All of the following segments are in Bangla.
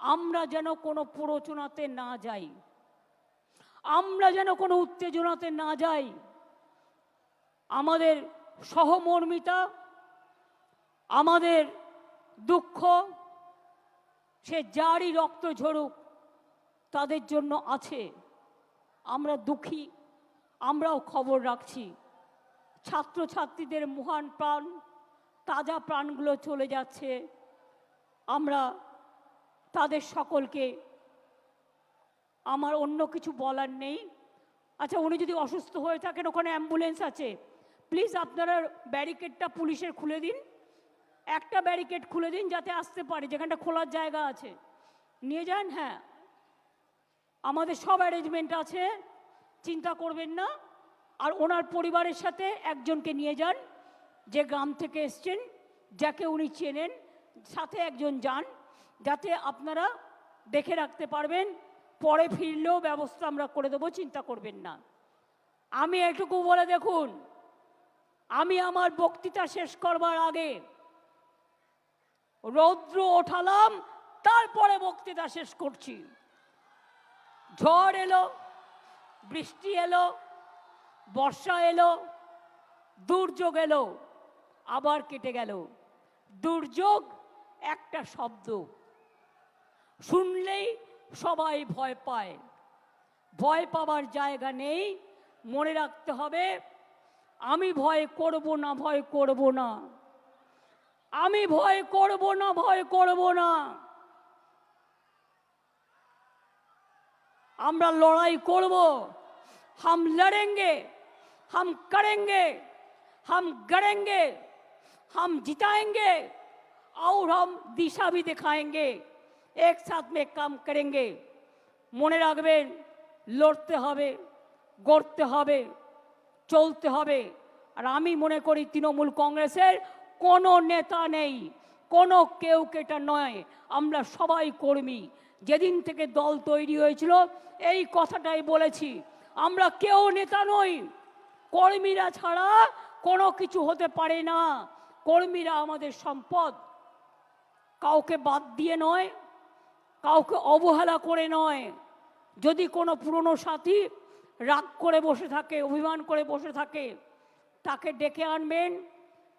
আমরা যেন কোনো প্ররোচনাতে না যাই। আমরা যেন কোনো উত্তেজনাতে না যাই। আমাদের সহমর্মিতা, আমাদের দুঃখ, সে যারই রক্ত ঝরুক, তাদের জন্য আছে। আমরা দুঃখী, আমরাও খবর রাখছি। ছাত্রছাত্রীদের মহান প্রাণ, তাজা প্রাণগুলো চলে যাচ্ছে। আমরা তাদের সকলকে। আমার অন্য কিছু বলার নেই। আচ্ছা উনি যদি অসুস্থ হয়ে থাকেন, ওখানে অ্যাম্বুলেন্স আছে। প্লিজ আপনারা ব্যারিকেডটা পুলিশের খুলে দিন। একটা ব্যারিকেড খুলে দিন যাতে আসতে পারে, যেখানটা খোলার জায়গা আছে। নিয়ে যান হ্যাঁ। আমাদের সব অ্যারেঞ্জমেন্ট আছে, চিন্তা করবেন না। আর ওনার পরিবারের সাথে একজনকে নিয়ে যান, যে গ্রাম থেকে এসছেন, যাকে উনি চেনেন। সাথে একজন যান। যাতে আপনারা দেখে রাখতে পারবেন, পরে ফিরলেও ব্যবস্থা আমরা করে দেবো, চিন্তা করবেন না। আমি এটুকু বলে দেখুন, আমি আমার বক্তৃতা শেষ করবার আগে রৌদ্র ওঠালাম, তারপরে বক্তৃতা শেষ করছি। ঝড় এলো, বৃষ্টি এলো, বর্ষা এলো, দুর্যোগ এলো, আবার কেটে গেল। দুর্যোগ একটা শব্দ। শুনলেই সবাই ভয় পায় ভয় পাবার জায়গা নেই মনে রাখতে হবে আমি ভয় করব না ভয় করব না আমি ভয় করব না ভয় করব না আমরা লড়াই করব हम लड़ेंगे हम करेंगे हम गड़ेंगे हम जिताएंगे और हम दिशा भी दिखाएंगे একসাথ মে কাম করেঙ্গে মনে রাখবেন লড়তে হবে গড়তে হবে চলতে হবে আর আমি মনে করি তৃণমূল কংগ্রেসের কোনো নেতা নেই কোনো কেউ কেটা নয় আমরা সবাই কর্মী যেদিন থেকে দল তৈরি হয়েছিল এই কথাটাই বলেছি আমরা কেউ নেতা নই কর্মীরা ছাড়া কোনো কিছু হতে পারে না কর্মীরা আমাদের সম্পদ কাউকে বাদ দিয়ে নয় কাউকে অবহেলা করে নয়। যদি কোনো পুরনো সাথী রাগ করে বসে থাকে, অভিমান করে বসে থাকে, তাকে ডেকে আনবেন,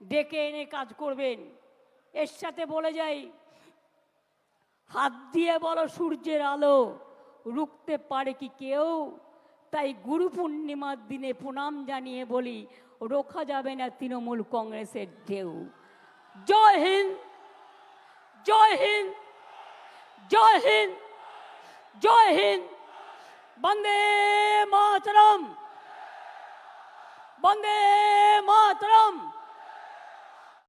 ডেকে এনে কাজ করবেন। এর সাথে বলে যাই, হাত দিয়ে বলো সূর্যের আলো, রুখতে পারে কি কেউ? তাই গুরু পূর্ণিমার দিনে প্রণাম জানিয়ে বলি, রোখা যাবে না তৃণমূল কংগ্রেসের ঢেউ। জয় হিন্দ! জয় হিন্দ! জয় হিন্দ জয় হিন্দ বন্দে মাতরম বন্দে মাতরম